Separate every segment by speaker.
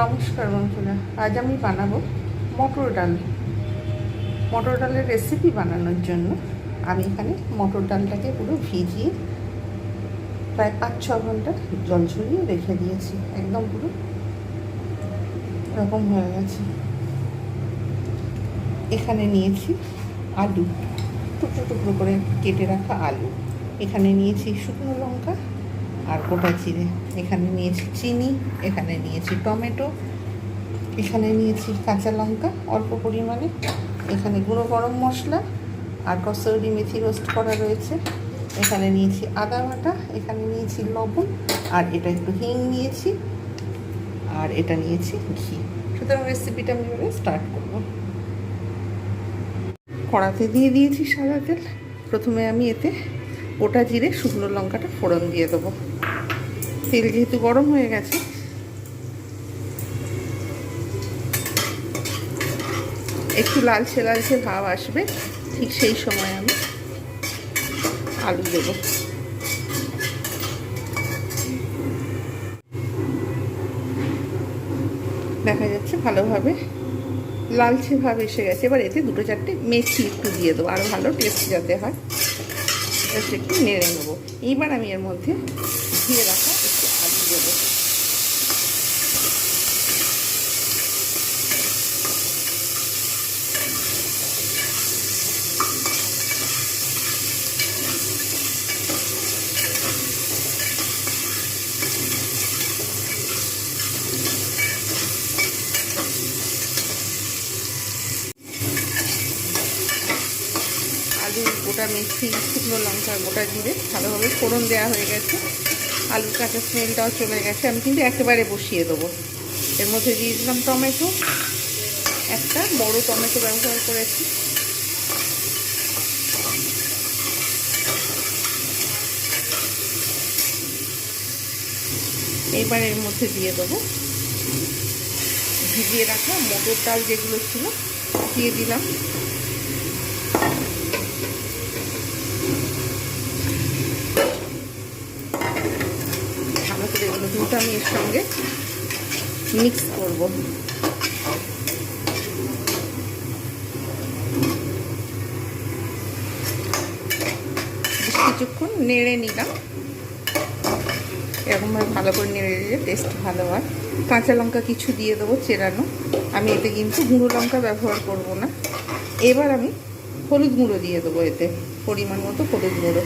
Speaker 1: নমস্কার বন্ধুরা, আজ আমি বানাবো মটর ডাল। মটর ডালের রেসিপি বানানোর জন্য আমি এখানে মটর ডালটাকে পুরো ভিজিয়ে প্রায় পাঁচ, ছ ঘণ্টা জল ঝরিয়ে রেখে দিয়েছি। একদম পুরো এরকম হয়ে গেছে। এখানে নিয়েছি আলু, টুকরো টুকরো করে কেটে রাখা আলু। এখানে নিয়েছি শুকনো লঙ্কা আর গোটা জিরে। এখানে নিয়েছি চিনি, এখানে নিয়েছি টমেটো, এখানে নিয়েছি কাঁচা লঙ্কা, অল্প পরিমাণে। এখানে গুঁড়ো গরম মশলা আর কসৌরি মেথি রোস্ট করা রয়েছে। এখানে নিয়েছি আদা বাটা, এখানে নিয়েছি লবণ আর এটা একটু হিং নিয়েছি আর এটা নিয়েছি ঘি। সুতরাং রেসিপিটা আমি এবারে স্টার্ট করব। কড়াতে দিয়ে দিয়েছি সাদা তেল। প্রথমে আমি এতে গোটা জিরে শুকনো লঙ্কাটা ফোড়ন দিয়ে দেবো। তেল যেহেতু গরম হয়ে গেছে, একটু লালচে লালচে ভাব আসবে, ঠিক সেই সময় আমি আলু দেবো। দেখা যাচ্ছে ভালোভাবে লালচে ভাব এসে গেছে। এবার এতে দুটো চারটে মেথি একটু দিয়ে দেবো আরও ভালো টেস্ট যাতে হয়। জাস্ট একটু নেড়ে নেব। এইবার আমি এর মধ্যে ধুয়ে রাখা একটু আলু দেবো আলু গোটা মেথি শুকনো লঙ্কা গোটা জিরে ভালোভাবে ফোড়ন দেওয়া হয়ে গেছে। আলুর কাঁচা স্মেলটাও চলে গেছে। আমি কিন্তু একেবারে বসিয়ে দেবো। এর মধ্যে দিয়ে দিলাম টমেটো। একটা বড় টমেটো ব্যবহার করেছি। এবার এর মধ্যে দিয়ে দেবো। ভিজিয়ে রাখা মটর ডাল যেগুলো ছিল, দিয়ে দিলাম ভালো করে এগুলো কিন্তু আমি এর সঙ্গে মিক্স করব। কিছুক্ষণ নেড়ে নিলাম। এরকমভাবে ভালো করে নেড়ে নিলে টেস্ট ভালো হয়। কাঁচা লঙ্কা কিছু দিয়ে দেবো চেরানো। আমি এতে কিন্তু গুঁড়ো লঙ্কা ব্যবহার করব না। এবার আমি হলুদ গুঁড়ো দিয়ে দেবো এতে, পরিমাণ মতো হলুদ গুঁড়ো।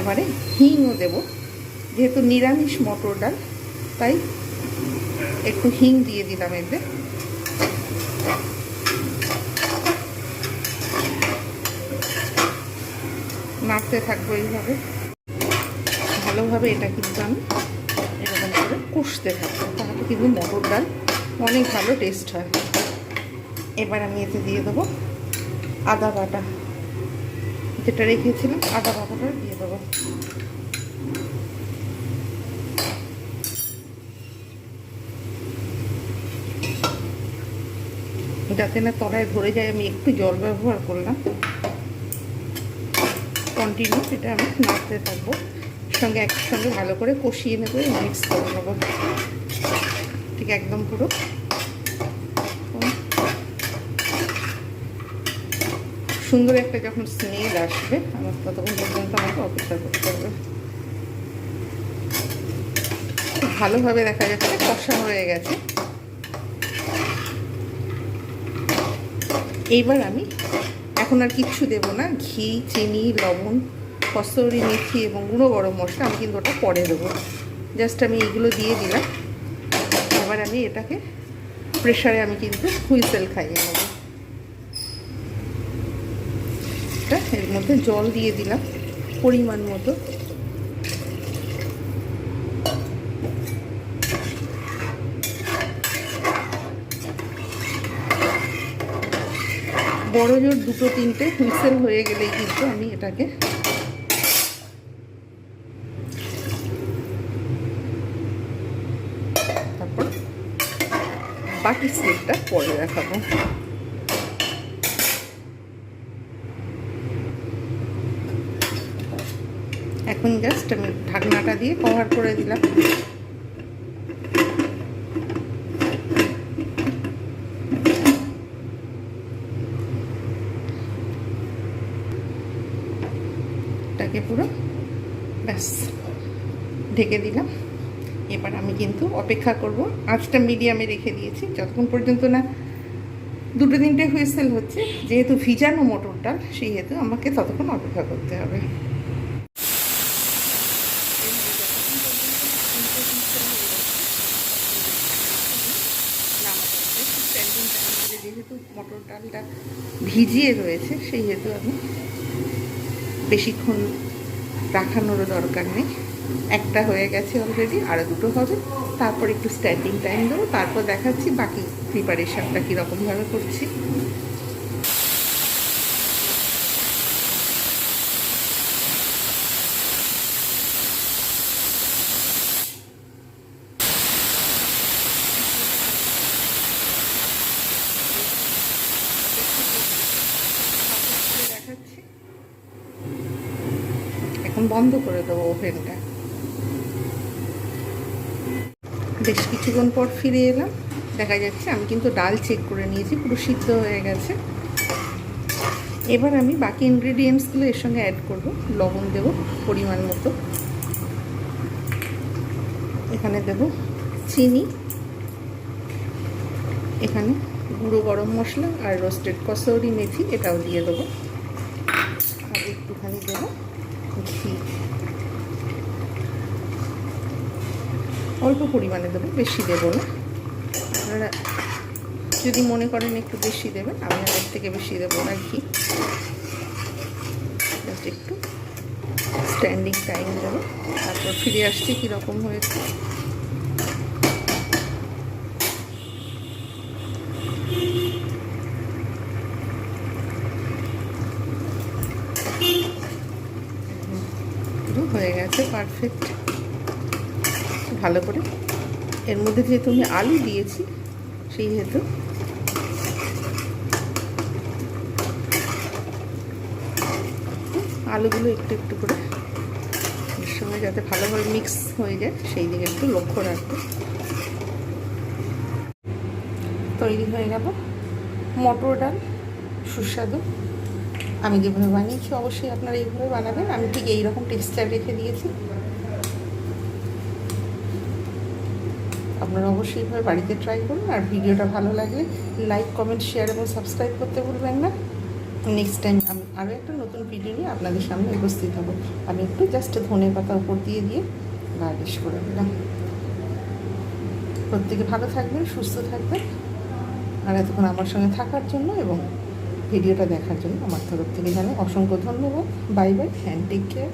Speaker 1: এবারে হিংও দেব। যেহেতু নিরামিষ মটর ডাল, তাই একটু হিং দিয়ে দিলাম এতে। নাড়তে থাকব এইভাবে। ভালোভাবে এটা কিন্তু আমি এরকম করে কষতে থাকব, তাহলে কিন্তু মটর ডাল অনেক ভালো টেস্ট হয়। এবার আমি এতে দিয়ে দেবো আদা বাটা। যেটা রেখেছিলাম, আদা বাটাটা দিয়ে দেবো। যাতে না তলায় ধরে যায়, আমি একটু জল ব্যবহার করলাম। কন্টিনিউ এটা আমি নাড়তে থাকব। সঙ্গে একসঙ্গে ভালো করে কষিয়ে নেব মিক্স করে নেব। ঠিক একদম পুরো। সুন্দর একটা যখন স্মেল আসবে, আমার ততক্ষণ পর্যন্ত আমাকে অপেক্ষা করতে হবে। ভালোভাবে দেখা যাচ্ছে কষা হয়ে গেছে। এইবার আমি এখন আর কিচ্ছু দেবো না, ঘি, চিনি, লবণ, কস্তরি মেথি এবং গুঁড়ো গরম মশলা, আমি কিন্তু ওটা পরে দেবো। জাস্ট আমি এইগুলো দিয়ে দিলাম। এবার আমি এটাকে প্রেশারে আমি কিন্তু হুইসেল খাইয়ে নেব। এটা এর মধ্যে জল দিয়ে দিলাম, পরিমাণ মতো। বড় জোর দুটো তিনটে হুইসেল হয়ে গেলেই কিন্তু আমি এটাকে তারপর বাকি স্লিপটা পরে দেখাবো। এখন জাস্ট আমি ঢাকনাটা দিয়ে কভার করে দিলাম। এটাকে পুরো ব্যাস, ঢেকে দিলাম। এবার আমি কিন্তু অপেক্ষা করব। আঁচটা মিডিয়ামে রেখে দিয়েছি। যতক্ষণ পর্যন্ত না দুটো তিনটে হুইসেল হচ্ছে, যেহেতু ভিজানো মোটর ডাল সেই হেতু আমাকে ততক্ষণ অপেক্ষা করতে হবে। যেহেতু মটর ডালটা ভিজিয়ে রয়েছে সেই হেতু আমি বেশিক্ষণ রাখানোরও দরকার নেই। একটা হয়ে গেছে অলরেডি আরও দুটো হবে। তারপর একটু স্ট্যান্ডিং টাইম দেবো, তারপর দেখাচ্ছি বাকি প্রিপারেশানটা কীরকমভাবে করছি দেখাচ্ছি এখন বন্ধ করে দেবো ওভেনটা। বেশ কিছুক্ষণ পর ফিরে এলাম। দেখা যাচ্ছে আমি কিন্তু ডাল চেক করে নিয়েছি, পুরো সিদ্ধ হয়ে গেছে। এবার আমি বাকি ইনগ্রিডিয়েন্টসগুলো এর সঙ্গে অ্যাড করব। লবণ দেব পরিমাণ মতো। এখানে দেব চিনি। এখানে গুঁড়ো গরম মশলা আর রোস্টেড কসৌরি মেথি এটাও দিয়ে দেবো আর একটুখানি দেবো ঘি অল্প পরিমাণে দেবো, বেশি দেবো না। আপনারা যদি মনে করেন একটু বেশি দেবেন, আমি আর এর থেকে বেশি দেবো না জাস্ট একটু স্ট্যান্ডিং টাইম দেবো। তারপর ফিরে আসছি কীরকম হয়েছে। হয়ে গেছে পারফেক্ট ভালো করে। এর মধ্যে যেহেতু আমি আলু দিয়েছি, সেই হেতু আলুগুলো একটু একটু করে এর সঙ্গে যাতে ভালোভাবে মিক্স হয়ে যায়, সেই দিকে একটু লক্ষ্য রাখব। তৈরি হয়ে গেল মটর ডাল, সুস্বাদু। আমি যেভাবে বানিয়েছি, অবশ্যই আপনারা এইভাবে বানাবেন। আমি ঠিক এইরকম টেক্সচার রেখে দিয়েছি। আপনারা অবশ্যই এইভাবে বাড়িতে ট্রাই করুন আর ভিডিওটা ভালো লাগলে লাইক কমেন্ট শেয়ার এবং সাবস্ক্রাইব করতে ভুলবেন না। নেক্সট টাইম আমি আরও একটা নতুন ভিডিও নিয়ে আপনাদের সামনে উপস্থিত হব। আমি একটু জাস্ট ধনে পাতা উপর দিয়ে দিয়ে গার্নিশ করে দিলাম প্রত্যেকে ভালো থাকবেন, সুস্থ থাকবেন। আর এতক্ষণ আমার সঙ্গে থাকার জন্য এবং ভিডিওটা দেখার জন্য আমার তরফ থেকে জানাই অসংখ্য ধন্যবাদ। Bye bye and take care